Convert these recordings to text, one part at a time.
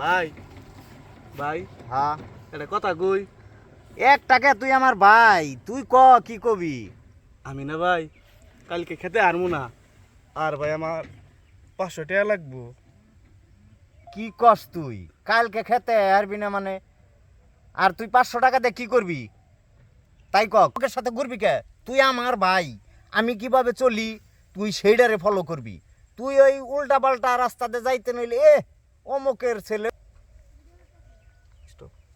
ভাই ভাই হ্যাঁ। এটা কথা কই? এক টাকা তুই আমার ভাই? তুই ক কি কবি? আমি না ভাই কালকে খেতে আরমু না। আর ভাই আমার পাঁচশো টাকা লাগবো। কি কস তুই? কালকে খেতে হারবি না মানে? আর তুই পাঁচশো টাকাতে কি করবি? তাই ক ওকে সাথে ঘুরবি কে? তুই আমার ভাই আমি কীভাবে চলি? তুই সেইটারে ফলো করবি। তুই ওই উল্টা পাল্টা রাস্তাতে যাইতে নইলে এ অমুকের ছেলে।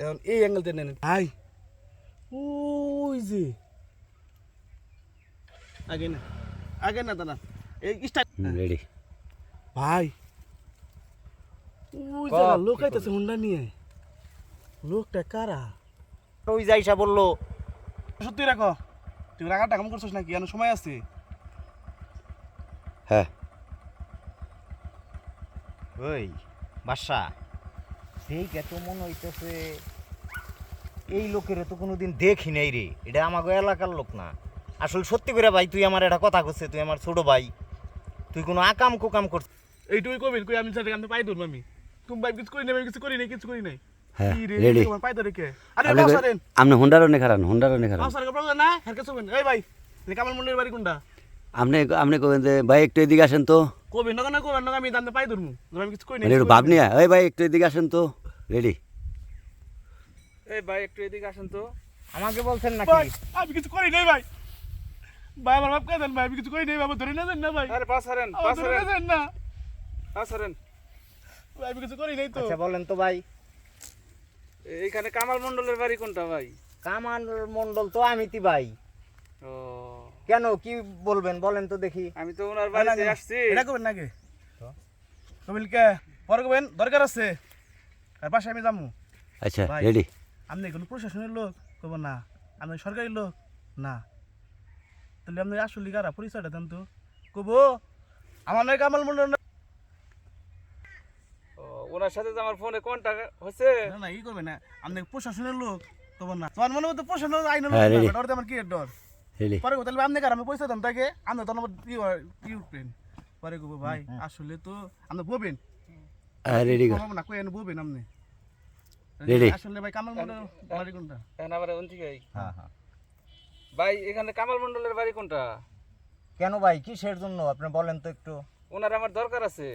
এখন এই অ্যাঙ্গেল দিয়ে নেন। ভাই। ওই যে। আগে না আগে না দাদা এই স্টার্ট রেডি ভাই। ওই যে লোক আইতেছে হুন্ডা নিয়ে। লোকটা কারা? ওই যাইসা বলল। সত্যি রাখো তুই রাগাটা কাম করছিস নাকি? এখন সময় আছে। হ্যাঁ। ওই। বাসা। সেই তো মনে হইতেছে এই লোকের তো কোনোদিন দেখি নাই রে। এটা আমাকে এলাকার লোক না। আসলে সত্যি করে ভাই তুই আমার এটা কথা করছে তুই আমার ছোট ভাই। তুই কোনো আকাম কুকাম করছিস এইটুকুই কবির কই আমি সাথে আমি পাই ধরবো আমি। তুমি ভাই কিছু করি নাই কিছু করি নাই কিছু করি নাই। হ্যাঁ কি রে রেডি তোমার পাই ধরে কে? আরে আপনি হুন্ডারও নে? খারান হুন্ডারও নে খারান আপনি আপনি কবেন যে ভাই একটু এদিকে আসেন তো। কবি নগর না কবেন আমি দান্তে পাই আমি কিছু নাই মানে একটু ভাব নিয়ে। ওই ভাই একটু এদিকে আসেন তো। রেডি এই ভাই একটু এদিকে আসেন তো। আমাকে বলছেন নাকি? আমি কিছু করি নাই ভাই। ভাই আমার বাপ কাঁদেন ভাই আমি কিছু করি নাই বাবা ধরে না দেন না ভাই। আরে পাস হারেন পাস হারেন। না। পাস হারেন। ভাই, আমি কিছু করি নাই তো। আচ্ছা বলেন তো ভাই। এইখানে কামাল মন্ডলের বাড়ি কোনটা ভাই? কামান মন্ডল তো আমি তি ভাই। কেন? কি বলবেন? বলেন তো দেখি। আমি তো ওনার বাড়িতে আসছি। এটা করবেন নাকি? কবিল কে পরে করবেন? দরকার আছে। আর পাশে আমি যাব আচ্ছা রেডি। আপনি কোনো প্রশাসনের লোক? কব না। আপনি সরকারি লোক? না। তাহলে আপনি আসলে কারা পরিচয়টা দেন তো কব আমার নয় কামাল মন্ডল ওনার সাথে আমার ফোনে কন্টাক্ট হচ্ছে না, না ই করবে না। আপনি প্রশাসনের লোক? কব না। তোমার মনে মতো প্রশাসন আইন হ্যাঁ। ডর আমার কি ডর রেডি পরে তাহলে আপনি কার? আমি পয়সা দেন তাকে। আপনি তো আমার কি কি উঠবেন পরে কব ভাই আসলে তো আপনি বলবেন রেডি কর। না কই এনে বলবেন আপনি? Ready। আসলে ভাই কামাল মন্ডল বাড়ি কোনটা? এখন আবার ওন থেকে হ্যাঁ হ্যাঁ। ভাই এখানে কামাল মন্ডলের বাড়ি কোনটা? কেন ভাই? কিসের জন্য? আপনি বলেন তো একটু। ওনার আমার দরকার আছে।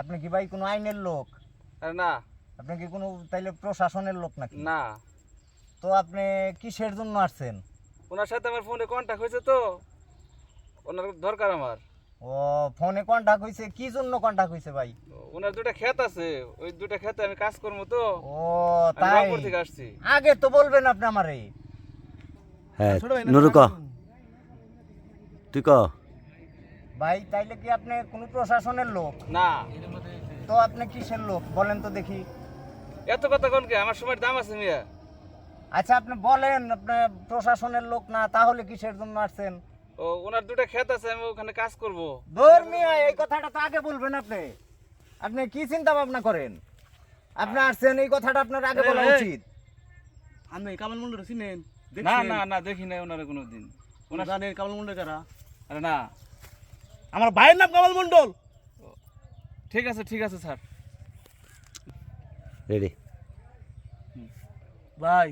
আপনি কি ভাই কোনো আইনের লোক? আরে না। আপনি কি কোনো তাইলে প্রশাসনের লোক নাকি? না। তো আপনি কিসের জন্য আসছেন? ওনার সাথে আমার ফোনে কন্টাক্ট হয়েছে তো। ওনার দরকার আমার। ও ফোনে কন্টাক্ট হয়েছে? কি জন্য কন্টাক্ট হয়েছে ভাই? ওনার দুটা ক্ষেত আছে। ওই দুটা ক্ষেতে আমি কাজ করব তো। ও তাই? রংপুর থেকে আসছি। আগে তো বলবেন আপনি আমারে। হ্যাঁ নুরু ক। তুই ক। ভাই তাইলে কি আপনি কোনো প্রশাসনের লোক? না। তো আপনি কিসের লোক? বলেন তো দেখি। এত কথা কোনকে আমার সময় দাম আছে মিয়া। আচ্ছা আপনি বলেন আপনি প্রশাসনের লোক না তাহলে কিসের জন্য আসছেন? ও ওনার দুটো ক্ষেত আছে আমি ওখানে কাজ করব। ধর্মীয় এই কথাটা তো আগে বলবেন আপনি। আপনি কি চিন্তা ভাবনা করেন? আপনি আসছেন এই কথাটা আপনার আগে বলা। উচিত। আপনি কামাল মন্ডল চিনেন? না না না দেখি নাই ওনারা কোনোদিন। ওনার জানেন কামাল মন্ডল কারা? আরে না। আমার ভাইয়ের নাম কামাল মন্ডল ঠিক আছে ঠিক আছে স্যার। রেডি। ভাই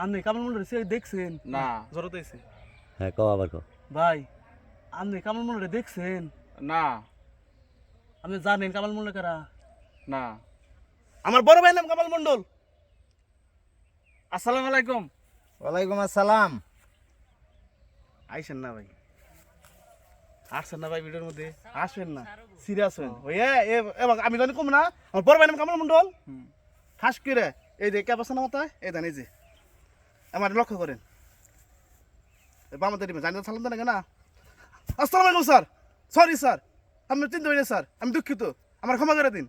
আপনি কামাল মন্ডল সে দেখছেন? না। জরত এসে হ্যাঁ ক আবার ক ভাই আপনি কামাল মন্ডল দেখছেন? না। আপনি জানেন কামাল মন্ডল কারা? না। আমার বড় ভাইয়ের নাম কামাল মন্ডল। আসসালামু আলাইকুম। ওয়ালাইকুম আসসালাম। আইসেন না ভাই। আসছেন না ভাই ভিডিওর মধ্যে। আসবেন না। সিরিয়াস হন। ওই বাবা, আমি জানি কম না আমার বড় ভাই নাম কামাল মন্ডল। ফাঁস করে এই যে ক্যাপ আছে না মাথায় এই দেন এই যে। আমার লক্ষ্য করেন। বামাতে দিবেন জানি তো সালাম দেন না? আসসালামু আলাইকুম স্যার। Sorry sir. আমি চিন্তা করি স্যার। আমি দুঃখিত। আমার ক্ষমা করে দিন।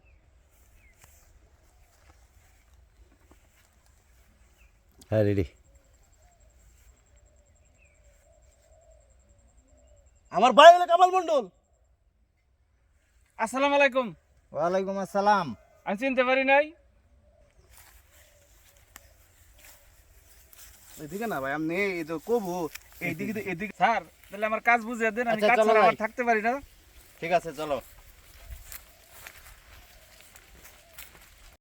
হ্যাঁ রেডি আমার ভাই হলো কামাল মন্ডল আসসালামু আলাইকুম। ওয়ালাইকুম আসসালাম। আমি চিনতে পারি নাই। এদিকে না ভাই আপনি এই তো কবু এইদিকে এদিকে স্যার তাহলে আমার কাজ বুঝিয়ে দেন আমি আচ্ছা, কাজ ছাড়া থাকতে পারি না। ঠিক আছে চলো।